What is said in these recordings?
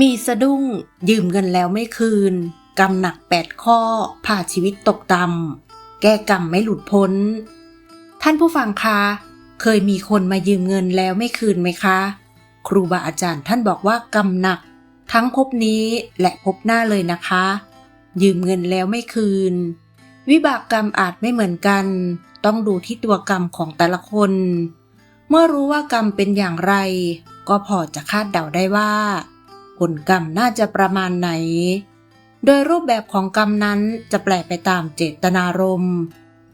มีสะดุ้งยืมเงินแล้วไม่คืน กรรมหนักแปดข้อพาชีวิตตกต่ำแก้กรรมไม่หลุดพ้น ท่านผู้ฟังคะ เคยมีคนมายืมเงินแล้วไม่คืนไหมคะ ครูบาอาจารย์ท่านบอกว่ากรรมหนัก ทั้งภพนี้และภพหน้าเลยนะคะ ยืมเงินแล้วไม่คืน วิบากกรรมอาจไม่เหมือนกัน ต้องดูที่ตัวกรรมของแต่ละคน เมื่อรู้ว่ากรรมเป็นอย่างไร ก็พอจะคาดเดาได้ว่า ผลกรรมน่าจะประมาณไหน โดยรูปแบบของกรรมนั้นจะแปลไปตามเจตนารมณ์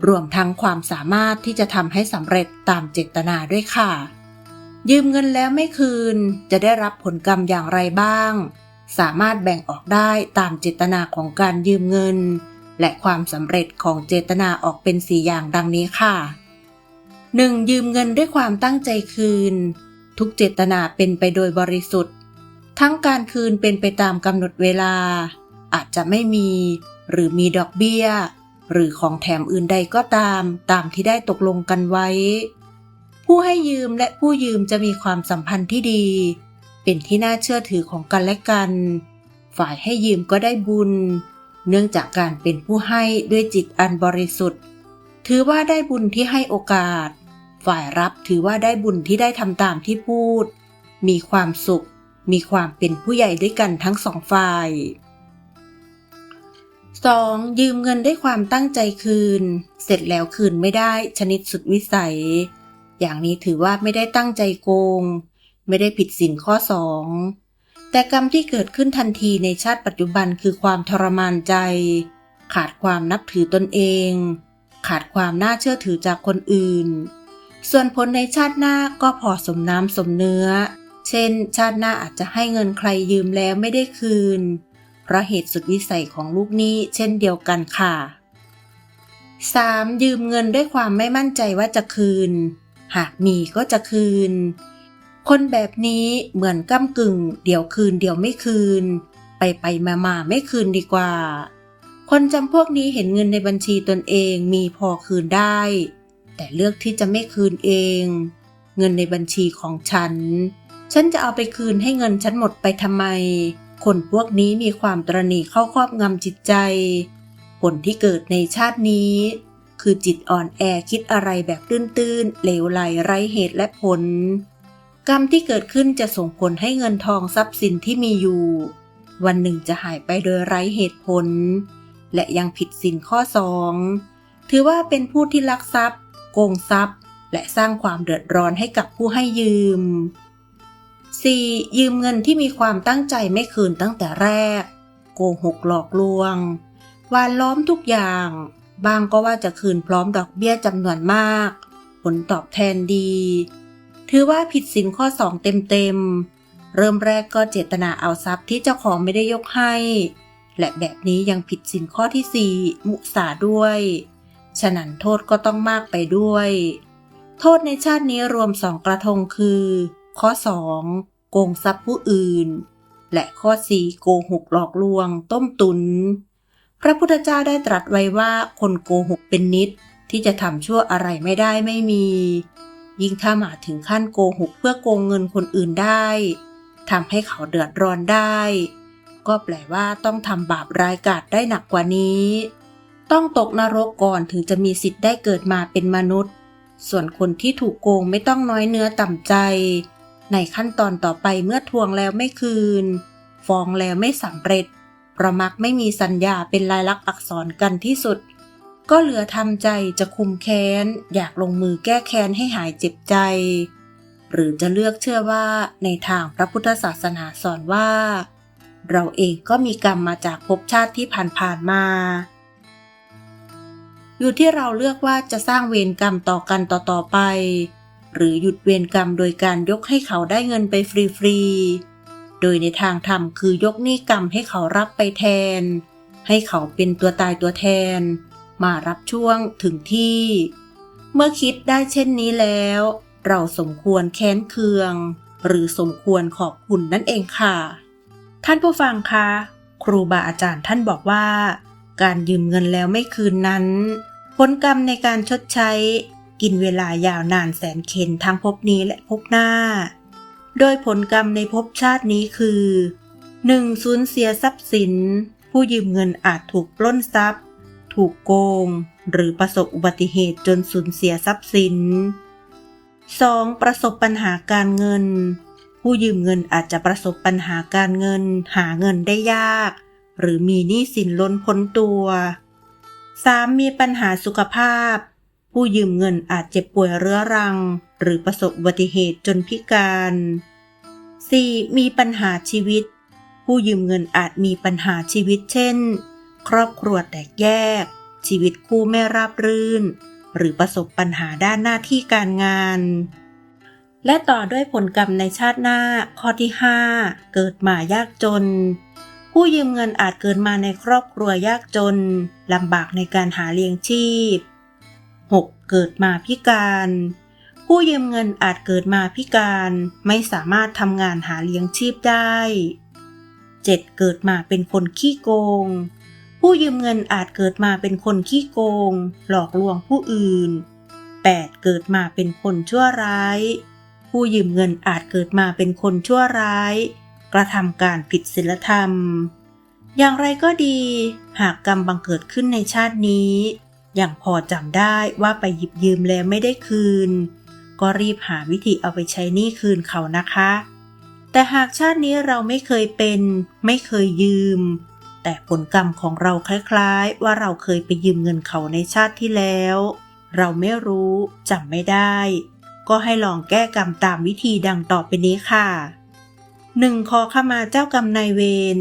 รวมทั้งความสามารถที่จะทำให้สำเร็จตามเจตนาด้วยค่ะ ยืมเงินแล้วไม่คืนจะได้รับผลกรรมอย่างไรบ้าง สามารถแบ่งออกได้ตามเจตนาของการยืมเงิน และความสำเร็จของเจตนาออกเป็นสี่อย่างดังนี้ค่ะ 1. ยืมเงินด้วยความตั้งใจคืน ทุกเจตนาเป็นไปโดยบริสุทธิ์ ทั้งการคืนเป็นไปตามกำหนดเวลา อาจจะไม่มี หรือมีดอกเบี้ย หรือของแถมอื่นใดก็ตาม ตามที่ได้ตกลงกันไว้ ผู้ให้ยืมและผู้ยืมจะมีความสัมพันธ์ที่ดี เป็นที่น่าเชื่อถือของกันและกัน ฝ่ายให้ยืมก็ได้บุญ เนื่องจากการเป็นผู้ให้ด้วยจิตอันบริสุทธิ์ ถือว่าได้บุญที่ให้โอกาส ฝ่ายรับถือว่าได้บุญที่ได้ทำตามที่พูด มีความสุข มีความเป็นผู้ใหญ่ด้วยกันทั้งสองฝ่าย 2. ยืมเงินด้วยความตั้งใจคืน เสร็จแล้วคืนไม่ได้ชนิดสุดวิสัย อย่างนี้ถือว่าไม่ได้ตั้งใจโกง ไม่ได้ผิดสินข้อ 2 แต่กรรมที่เกิดขึ้นทันทีในชาติปัจจุบันคือความทรมานใจ ขาดความนับถือตนเอง ขาดความน่าเชื่อถือจากคนอื่น ส่วนผลในชาติหน้าก็พอสมน้ำสมเนื้อ เช่น ชาติหน้าอาจจะให้เงินใครยืมแล้วไม่ได้คืน เพราะเหตุสุดวิสัยของลูกหนี้เช่นเดียวกันค่ะ 3. ยืมเงินด้วยความไม่มั่นใจว่าจะคืน หากมีก็จะคืน คนแบบนี้เหมือนก้ากึ่ง เดี๋ยวคืนเดี๋ยวไม่คืน ไปไปมามาไม่คืนดีกว่า คนจำพวกนี้เห็นเงินในบัญชีตนเองมีพอคืนได้ แต่เลือกที่จะไม่คืนเอง เงินในบัญชีของฉัน ฉันจะเอาไปคืนให้เงินฉันหมดไปทำไม คนพวกนี้มีความตรณีเข้าครอบงำจิตใจ ผลที่เกิดในชาตินี้ คือจิตอ่อนแอคิดอะไรแบบตื้นๆเหลวไหลไร้เหตุและผล กรรมที่เกิดขึ้นจะส่งผลให้เงินทองทรัพย์สินที่มีอยู่ วันหนึ่งจะหายไปโดยไร้เหตุผล และยังผิดสินข้อสองถือว่าเป็นผู้ที่ลักทรัพย์ โกงทรัพย์ และสร้างความเดือดร้อนให้กับผู้ให้ยืม 4. ยืมเงินที่มีความตั้งใจไม่คืนตั้งแต่แรก โกหกหลอกลวง วานล้อมทุกอย่าง บางก็ว่าจะคืนพร้อมดอกเบี้ยจำนวนมาก ผลตอบแทนดี ถือว่าผิดสินข้อ 2 เต็มๆ เริ่มแรกก็เจตนาเอาทรัพย์ที่เจ้าของไม่ได้ยกให้ และแบบนี้ยังผิดสินข้อที่ 4 มุสาด้วย ฉะนั้นโทษก็ต้องมากไปด้วย โทษในชาตินี้รวมสองกระทงคือข้อ 2 โกงทรัพย์ผู้อื่น และข้อ4โกหกหลอกลวง ต้มตุน พระพุทธเจ้าได้ตรัสไว้ว่าคนโกหกเป็นนิดที่จะทำชั่วอะไรไม่ได้ไม่มี ยิ่งถ้ามาถึงขั้นโกหกเพื่อโกงเงินคนอื่นได้ทำให้เขาเดือดร้อนได้ ก็แปลว่าต้องทำบาปร้ายกาจได้หนักกว่านี้ ต้องตกนรกก่อนถึงจะมีสิทธิ์ได้เกิดมาเป็นมนุษย์ ส่วนคนที่ถูกโกงไม่ต้องน้อยเนื้อต่ำใจ ในขั้นตอนต่อไปเมื่อทวงแล้วไม่คืน ฟ้องแล้วไม่สำเร็จเพราะมักไม่มีสัญญาเป็นลายลักษณ์อักษรกันที่สุด ก็เหลือทำใจจะคุมแค้น อยากลงมือแก้แค้นให้หายเจ็บใจ หรือจะเลือกเชื่อว่าในทางพระพุทธศาสนาสอนว่า เราเองก็มีกรรมมาจากภพชาติที่ผ่านๆมาอยู่ที่เราเลือกว่าจะสร้างเวรกรรมต่อกันต่อๆไป หรือหยุดเวรกรรมโดยการยกให้เขาได้เงินไปฟรีๆ โดยในทางธรรมคือยกหนี้กรรมให้เขารับไปแทน ให้เขาเป็นตัวตายตัวแทน มารับช่วงถึงที่ เมื่อคิดได้เช่นนี้แล้ว เราสมควรแค้นเคือง หรือสมควรขอบคุณนั่นเองค่ะ ท่านผู้ฟังคะ ครูบาอาจารย์ท่านบอกว่า การยืมเงินแล้วไม่คืนนั้นผลกรรมในการชดใช้ กินเวลายาวนานแสนเข็นทั้งภพนี้และภพหน้า โดยผลกรรมในภพชาตินี้คือ 1. สูญเสียทรัพย์สิน ผู้ยืมเงินอาจถูกปล้นทรัพย์ ถูกโกง หรือประสบอุบัติเหตุจนสูญเสียทรัพย์สิน 2. ประสบปัญหาการเงิน ผู้ยืมเงินอาจจะประสบปัญหาการเงิน หาเงินได้ยาก หรือมีหนี้สินล้นพ้นตัว 3. มีปัญหาสุขภาพ ผู้ยืมเงินอาจเจ็บป่วยเรื้อรัง หรือประสบอุบัติเหตุจนพิการ 4. มีปัญหาชีวิต ผู้ยืมเงินอาจมีปัญหาชีวิตเช่น ครอบครัวแตกแยก ชีวิตคู่ไม่ราบรื่น หรือประสบปัญหาด้านหน้าที่การงาน และต่อด้วยผลกรรมในชาติหน้า ข้อที่ 5 เกิดมายากจน ผู้ยืมเงินอาจเกิดมาในครอบครัวยากจนลำบากในการหาเลี้ยงชีพ เกิดมาพิการ ผู้ยืมเงินอาจเกิดมาพิการไม่สามารถทำงานหาเลี้ยงชีพได้ 7. เกิดมาเป็นคนขี้โกง ผู้ยืมเงินอาจเกิดมาเป็นคนขี้โกง หลอกลวงผู้อื่น 8. เกิดมาเป็นคนชั่วร้าย ผู้ยืมเงินอาจเกิดมาเป็นคนชั่วร้าย กระทำการผิดศีลธรรม อย่างไรก็ดี หากกรรมบังเกิดขึ้นในชาตินี้ อย่างพอจำได้ว่าไปหยิบยืมแล้วไม่ได้คืน ก็รีบหาวิธีเอาไปใช้หนี้คืนเขานะคะ แต่หากชาตินี้เราไม่เคยเป็น ไม่เคยยืม แต่ผลกรรมของเราคล้ายๆ ว่าเราเคยไปยืมเงินเขาในชาติที่แล้ว เราไม่รู้จำไม่ได้ ก็ให้ลองแก้กรรมตามวิธีดังต่อไปนี้ค่ะ 1. ขอขมาเจ้ากรรมนายเวร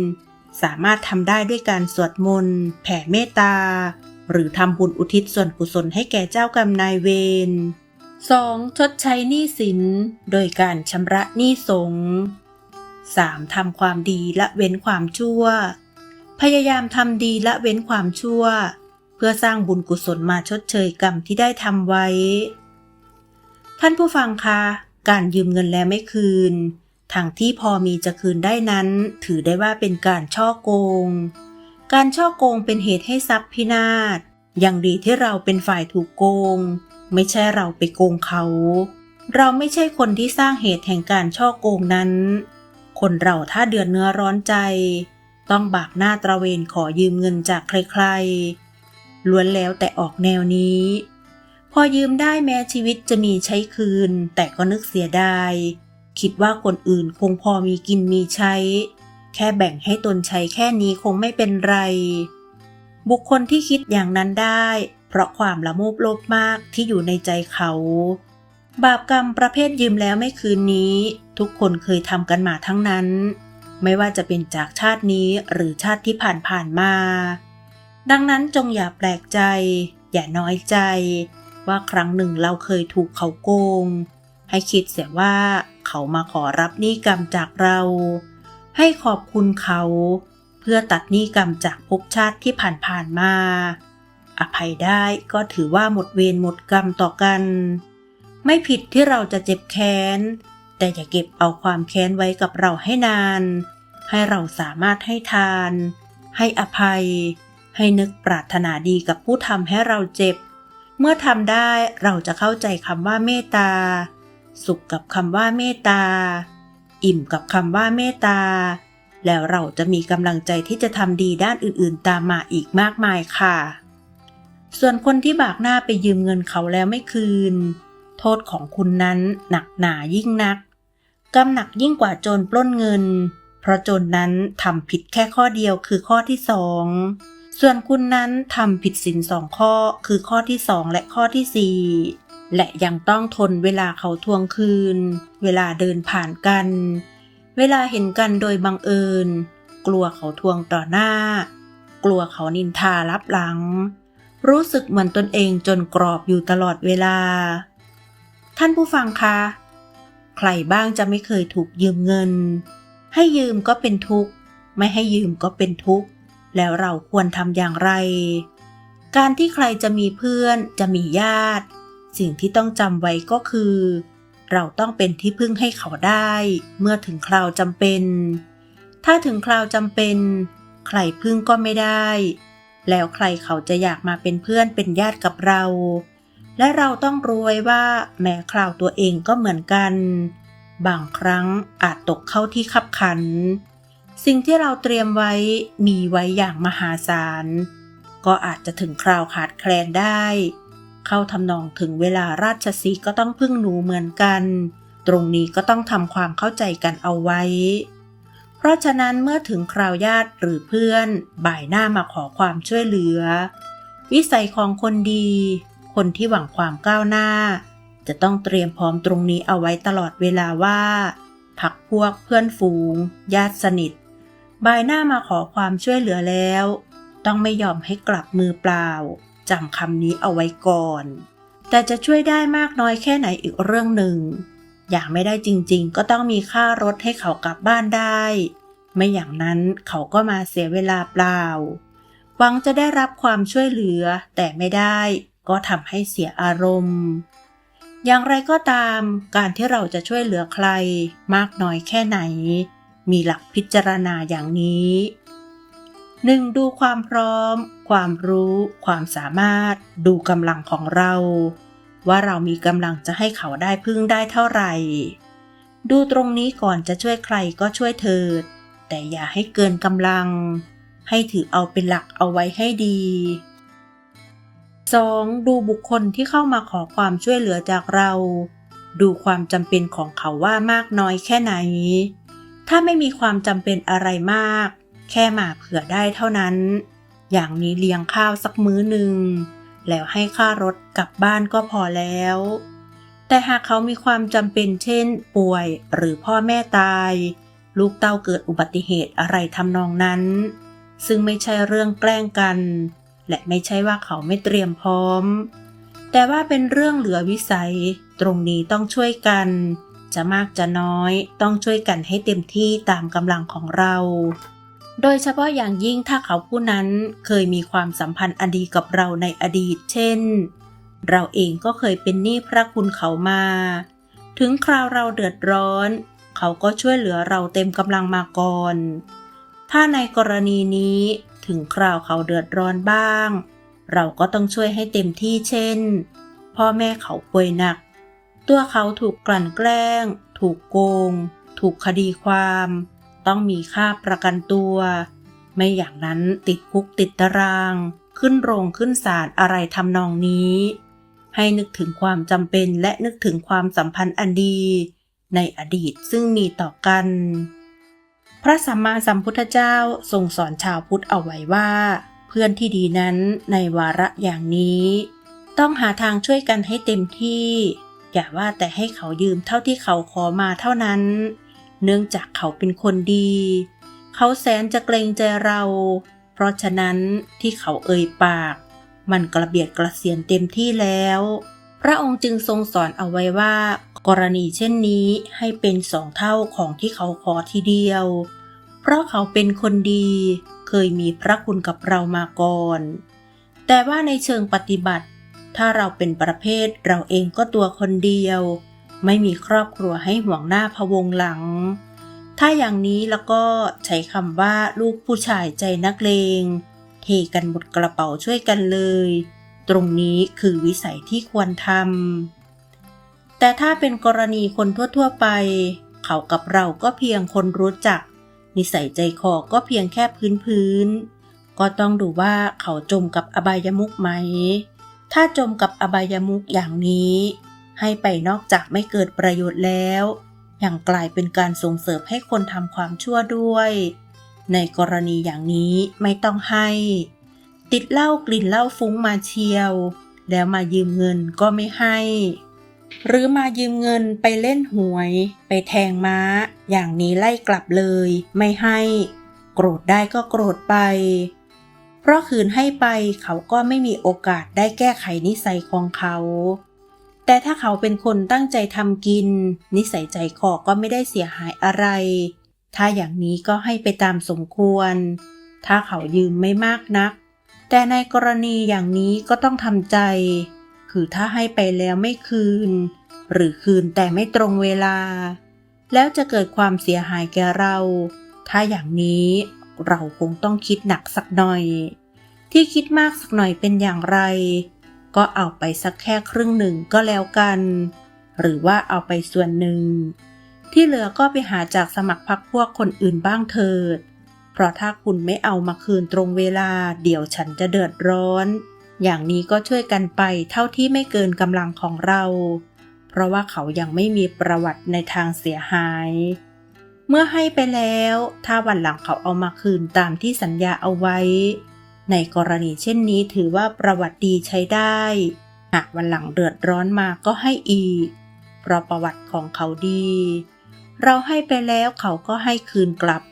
สามารถทำได้ด้วยการสวดมนต์ แผ่เมตตา หรือทำบุญอุทิศส่วนกุศลให้แก่เจ้ากรรมนายเวร 2. ชดใช้หนี้สิน โดยการชำระหนี้สงฆ์ 3. ทำความดีละเว้นความชั่ว พยายามทำดีละเว้นความชั่ว เพื่อสร้างบุญกุศลมาชดเชยกรรมที่ได้ทำไว้ ท่านผู้ฟังคะ การยืมเงินแล้วไม่คืนทางที่พอมีจะคืนได้นั้น ถือได้ว่าเป็นการช่อโกง การช่อโกงเป็นเหตุให้ทรัพย์พินาศยังดีที่เราเป็นฝ่ายถูกโกง ไม่ใช่เราไปโกงเขา เราไม่ใช่คนที่สร้างเหตุแห่งการช่อโกงนั้น คนเราถ้าเดือดเนื้อร้อนใจ ต้องบากหน้าตระเวนขอยืมเงินจากใครๆ ล้วนแล้วแต่ออกแนวนี้ พอยืมได้แม้ชีวิตจะมีใช้คืน แต่ก็นึกเสียดาย คิดว่าคนอื่นคงพอมีกินมีใช้ แค่แบ่งให้ตนใช้แค่นี้คงไม่เป็นไร บุคคลที่คิดอย่างนั้นได้ เพราะความละโมบโลภมากที่อยู่ในใจเขา บาปกรรมประเภทยืมแล้วไม่คืนนี้ ทุกคนเคยทำกันมาทั้งนั้น ไม่ว่าจะเป็นจากชาตินี้หรือชาติที่ผ่านผ่านๆมา ดังนั้นจงอย่าแปลกใจ อย่าน้อยใจ ว่าครั้งหนึ่งเราเคยถูกเขาโกง ให้คิดเสียว่าเขามาขอรับหนี้กรรมจากเรา ให้ขอบคุณเขา เพื่อตัดหนี้กรรมจากภพชาติที่ผ่านๆมา อภัยได้ก็ถือว่าหมดเวรหมดกรรมต่อกัน ไม่ผิดที่เราจะเจ็บแค้น แต่อย่าเก็บเอาความแค้นไว้กับเราให้นาน ให้เราสามารถให้ทาน ให้อภัย ให้นึกปรารถนาดีกับผู้ทำให้เราเจ็บ เมื่อทำได้เราจะเข้าใจคำว่าเมตตา สุขกับคำว่าเมตตา อิ่มกับคำว่าเมตตา แล้วเราจะมีกำลังใจที่จะทำดีด้านอื่นๆ ตามมาอีกมากมายค่ะ ส่วนคนที่บากหน้าไปยืมเงินเขาแล้วไม่คืน โทษของคุณนั้นหนักหนายิ่งนักกำหนักยิ่งกว่าโจรปล้นเงิน เพราะโจรนั้นทำผิดแค่ข้อเดียวคือข้อที่สองส่วนคุณนั้นทำผิดสินสองข้อคือข้อที่สองและข้อที่สี่ และยังต้องทนเวลาเขาทวงคืน เวลาเดินผ่านกัน เวลาเห็นกันโดยบังเอิญ กลัวเขาทวงต่อหน้า กลัวเขานินทารับหลัง รู้สึกเหมือนตนเองจนกรอบอยู่ตลอดเวลา ท่านผู้ฟังคะ ใครบ้างจะไม่เคยถูกยืมเงิน ให้ยืมก็เป็นทุกข์ ไม่ให้ยืมก็เป็นทุกข์ แล้วเราควรทำอย่างไร การที่ใครจะมีเพื่อนจะมีญาติ สิ่งที่ต้องจำไว้ก็คือ เราต้องเป็นที่พึ่งให้เขาได้ เมื่อถึงคราวจำเป็น ถ้าถึงคราวจำเป็น ใครพึ่งก็ไม่ได้ แล้วใครเขาจะอยากมาเป็นเพื่อนเป็นญาติกับเรา และเราต้องรู้ไว้ว่าแม้คราวตัวเองก็เหมือนกัน บางครั้งอาจตกเข้าที่ขับขัน สิ่งที่เราเตรียมไว้มีไว้อย่างมหาศาลก็อาจจะถึงคราวขาดแคลนได้ เข้าทำนองถึงเวลาราชสีก็ต้องพึ่งหนูเหมือนกัน ตรงนี้ก็ต้องทำความเข้าใจกันเอาไว้ เพราะฉะนั้นเมื่อถึงคราวญาติหรือเพื่อน บ่ายหน้ามาขอความช่วยเหลือ วิสัยของคนดี คนที่หวังความก้าวหน้า จะต้องเตรียมพร้อมตรงนี้เอาไว้ตลอดเวลาว่าพักพวกเพื่อนฝูง ญาติสนิท บ่ายหน้ามาขอความช่วยเหลือแล้ว ต้องไม่ยอมให้กลับมือเปล่า จำคำนี้เอาไว้ก่อน แต่จะช่วยได้มากน้อยแค่ไหนอีกเรื่องหนึ่ง อยางไม่ได้จริงๆ ก็ต้องมีค่ารถให้เขากลับบ้านได้ ไม่อย่างนั้นเขาก็มาเสียเวลาเปล่า หวังจะได้รับความช่วยเหลือแต่ไม่ได้ก็ทำให้เสียอารมณ์ อย่างไรก็ตาม การที่เราจะช่วยเหลือใครมากน้อยแค่ไหน มีหลักพิจารณาอย่างนี้ 1. ดูความพร้อม ความรู้ ความสามารถ ดูกำลังของเรา ว่าเรามีกำลังจะให้เขาได้พึ่งได้เท่าไหร่ ดูตรงนี้ก่อนจะช่วยใครก็ช่วยเถิด แต่อย่าให้เกินกำลัง ให้ถือเอาเป็นหลักเอาไว้ให้ดี 2. ดูบุคคลที่เข้ามาขอความช่วยเหลือจากเรา ดูความจำเป็นของเขาว่ามากน้อยแค่ไหน ถ้าไม่มีความจำเป็นอะไรมาก แค่มาเผื่อได้เท่านั้น อย่างนี้เลี้ยงข้าวสักมื้อหนึ่ง แล้วให้ค่ารถกลับบ้านก็พอแล้ว แต่หากเขามีความจำเป็นเช่น ป่วยหรือพ่อแม่ตาย ลูกเต้าเกิดอุบัติเหตุอะไรทำนองนั้น ซึ่งไม่ใช่เรื่องแกล้งกัน และไม่ใช่ว่าเขาไม่เตรียมพร้อม แต่ว่าเป็นเรื่องเหลือวิสัย ตรงนี้ต้องช่วยกันจะมากจะน้อยต้องช่วยกันให้เต็มที่ตามกำลังของเรา โดยเฉพาะอย่างยิ่งถ้าเขาผู้นั้นเคยมีความสัมพันธ์อดีกับเราในอดีต เช่น เราเองก็เคยเป็นหนี้พระคุณเขามา ถึงคราวเราเดือดร้อน เขาก็ช่วยเหลือเราเต็มกำลังมาก่อน ถ้าในกรณีนี้ถึงคราวเขาเดือดร้อนบ้าง เราก็ต้องช่วยให้เต็มที่เช่น พ่อแม่เขาป่วยหนัก ตัวเขาถูกกลั่นแกล้ง ถูกโกง ถูกคดีความ ต้องมีค่าประกันตัว ไม่อย่างนั้นติดคุกติดตาราง ขึ้นโรงขึ้นศาลอะไรทำนองนี้ ให้นึกถึงความจำเป็นและนึกถึงความสัมพันธ์อันดี ในอดีตซึ่งมีต่อกัน พระสัมมาสัมพุทธเจ้าทรงสอนชาวพุทธเอาไว้ว่า เพื่อนที่ดีนั้นในวาระอย่างนี้ ต้องหาทางช่วยกันให้เต็มที่ อย่าว่าแต่ให้เขายืมเท่าที่เขาขอมาเท่านั้น เนื่องจากเขาเป็นคนดี เขาแสนจะเกรงใจเรา เพราะฉะนั้นที่เขาเอ่ยปาก มันกระเบียดกระเสียนเต็มที่แล้ว พระองค์จึงทรงสอนเอาไว้ว่า กรณีเช่นนี้ให้เป็นสองเท่าของที่เขาขอทีเดียว เพราะเขาเป็นคนดี เคยมีพระคุณกับเรามาก่อน แต่ว่าในเชิงปฏิบัติ ถ้าเราเป็นประเภทเราเองก็ตัวคนเดียว ไม่มีครอบครัวให้ห่วงหน้าพะวงหลัง ถ้าอย่างนี้แล้วก็ใช้คำว่าลูกผู้ชายใจนักเลงเทกันหมดกระเป๋าช่วยกันเลย ตรงนี้คือวิสัยที่ควรทำ แต่ถ้าเป็นกรณีคนทั่ว ๆ ไป เขากับเราก็เพียงคนรู้จัก นิสัยใจคอก็เพียงแค่พื้นๆ ก็ต้องดูว่าเขาจมกับอบายมุกไหม ถ้าจมกับอบายมุกอย่างนี้ ให้ไปนอกจากไม่เกิดประโยชน์แล้วยังกลายเป็นการส่งเสริมให้คนทำความชั่วด้วย ในกรณีอย่างนี้ไม่ต้องให้ ติดเหล้ากลิ่นเหล้าฟุ้งมาเชียว แล้วมายืมเงินก็ไม่ให้ หรือมายืมเงินไปเล่นหวย ไปแทงม้า อย่างนี้ไล่กลับเลย ไม่ให้ โกรธได้ก็โกรธไป เพราะคืนให้ไปเขาก็ไม่มีโอกาสได้แก้ไขนิสัยของเขา แต่ถ้าเขาเป็นคนตั้งใจทำกิน นิสัยใจคอก็ไม่ได้เสียหายอะไร ถ้าอย่างนี้ก็ให้ไปตามสมควร ถ้าเขายืมไม่มากนัก แต่ในกรณีอย่างนี้ก็ต้องทำใจ คือถ้าให้ไปแล้วไม่คืน หรือคืนแต่ไม่ตรงเวลา แล้วจะเกิดความเสียหายแก่เรา ถ้าอย่างนี้เราคงต้องคิดหนักสักหน่อย ที่คิดมากสักหน่อยเป็นอย่างไร ก็เอาไปสักแค่ครึ่งหนึ่งก็แล้วกัน หรือว่าเอาไปส่วนหนึ่ง ที่เหลือก็ไปหาจากสมัครพรรคพวกคนอื่นบ้างเถิด เพราะถ้าคุณไม่เอามาคืนตรงเวลา เดี๋ยวฉันจะเดือดร้อน อย่างนี้ก็ช่วยกันไปเท่าที่ไม่เกินกำลังของเรา เพราะว่าเขายังไม่มีประวัติในทางเสียหาย เมื่อให้ไปแล้ว ถ้าวันหลังเขาเอามาคืนตามที่สัญญาเอาไว้ ในกรณีเช่นนี้ถือว่าประวัติดีใช้ได้ หากวันหลังเดือดร้อนมาก็ให้อีก เพราะประวัติของเขาดี เราให้ไปแล้วเขาก็ให้คืนกลับ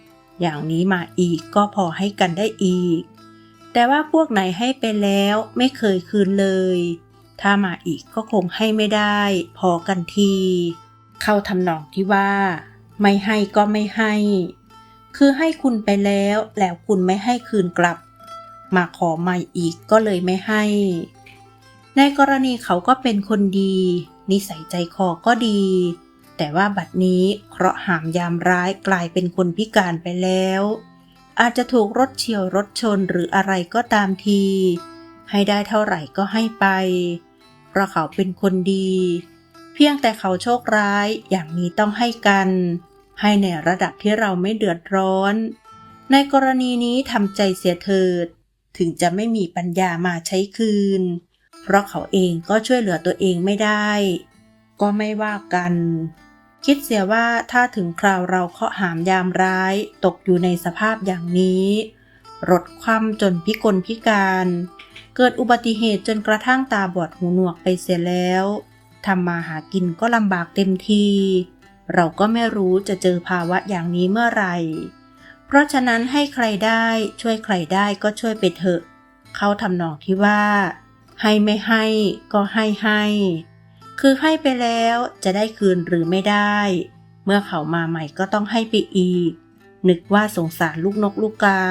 อย่างนี้มาอีกก็พอให้กันได้อีก แต่ว่าพวกไหนให้ไปแล้วไม่เคยคืนเลย ถ้ามาอีกก็คงให้ไม่ได้ พอกันที เข้าทำนองที่ว่า ไม่ให้ก็ไม่ให้ คือให้คุณไปแล้วแล้วคุณไม่ให้คืนกลับ มาขอใหม่อีกก็เลยไม่ให้ ในกรณีเขาก็เป็นคนดี นิสัยใจคอก็ดี แต่ว่าบัดนี้เคราะห์หามยามร้ายกลายเป็นคนพิการไปแล้ว อาจจะถูกรถเฉียวรถชนหรืออะไรก็ตามที ให้ได้เท่าไหร่ก็ให้ไป เพราะเขาเป็นคนดี เพียงแต่เขาโชคร้ายอย่างนี้ต้องให้กัน ให้ในระดับที่เราไม่เดือดร้อนในกรณีนี้ทำใจเสียเถิด ถึงจะไม่มีปัญญามาใช้คืน เพราะเขาเองก็ช่วยเหลือตัวเองไม่ได้ ก็ไม่ว่ากัน คิดเสียว่าถ้าถึงคราวเราเคาะหามยามร้ายตกอยู่ในสภาพอย่างนี้รถคว่ำจนพิกลพิการ เกิดอุบัติเหตุจนกระทั่งตาบอดหูหนวกไปเสียแล้วทำมาหากินก็ลำบากเต็มที เราก็ไม่รู้จะเจอภาวะอย่างนี้เมื่อไหร่ เพราะฉะนั้นให้ใครได้ช่วยใครได้ก็ช่วยไปเถอะ เขาทำนองที่ว่า ให้ไม่ให้ก็ให้ให้ คือให้ไปแล้วจะได้คืนหรือไม่ได้ เมื่อเขามาใหม่ก็ต้องให้ไปอีก นึกว่าสงสารลูกนกลูกกา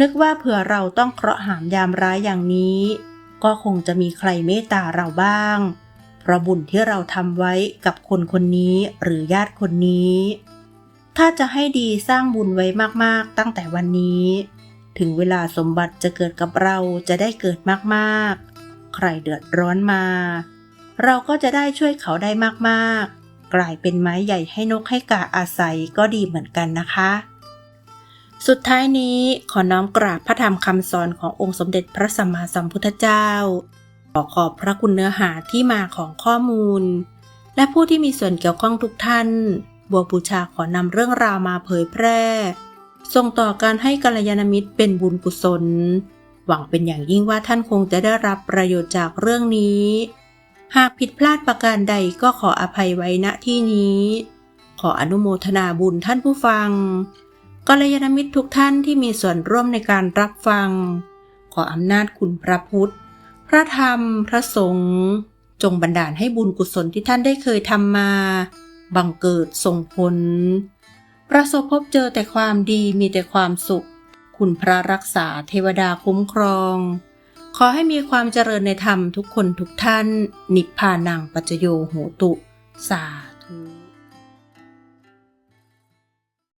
นึกว่าเผื่อเราต้องเคราะห์หามยามร้ายอย่างนี้ ก็คงจะมีใครเมตตาเราบ้าง เพราะบุญที่เราทำไว้กับคนคนนี้หรือญาติคนนี้ ถ้าจะให้ดีสร้างบุญไว้มากๆ ตั้งแต่วันนี้ ถึงเวลาสมบัติจะเกิดกับเราจะได้เกิดมากๆ ใครเดือดร้อนมา เราก็จะได้ช่วยเขาได้มากๆ กลายเป็นไม้ใหญ่ให้นกให้กาอาศัยก็ดีเหมือนกันนะคะ สุดท้ายนี้ขอน้อมกราบพระธรรมคำสอนขององค์สมเด็จพระสัมมาสัมพุทธเจ้า ขอขอบพระคุณเนื้อหาที่มาของข้อมูล และผู้ที่มีส่วนเกี่ยวข้องทุกท่าน บัวบูชาขอนำเรื่องราวมาเผยแพร่ ส่งต่อการให้กัลยาณมิตรเป็นบุญกุศล หวังเป็นอย่างยิ่งว่าท่านคงจะได้รับประโยชน์จากเรื่องนี้ หากผิดพลาดประการใดก็ขออภัยไว้ณที่นี้ ขออนุโมทนาบุญท่านผู้ฟังกัลยาณมิตรทุกท่านที่มีส่วนร่วมในการรับฟัง ขออำนาจคุณพระพุทธ พระธรรม พระสงฆ์จงบันดาลให้บุญกุศลที่ท่านได้เคยทำมา บังเกิดส่งผล ประสบพบเจอแต่ความดีมีแต่ความสุข คุณพระรักษาเทวดาคุ้มครอง ขอให้มีความเจริญในธรรมทุกคนทุกท่าน นิพพานังปัจจโยโหตุ สา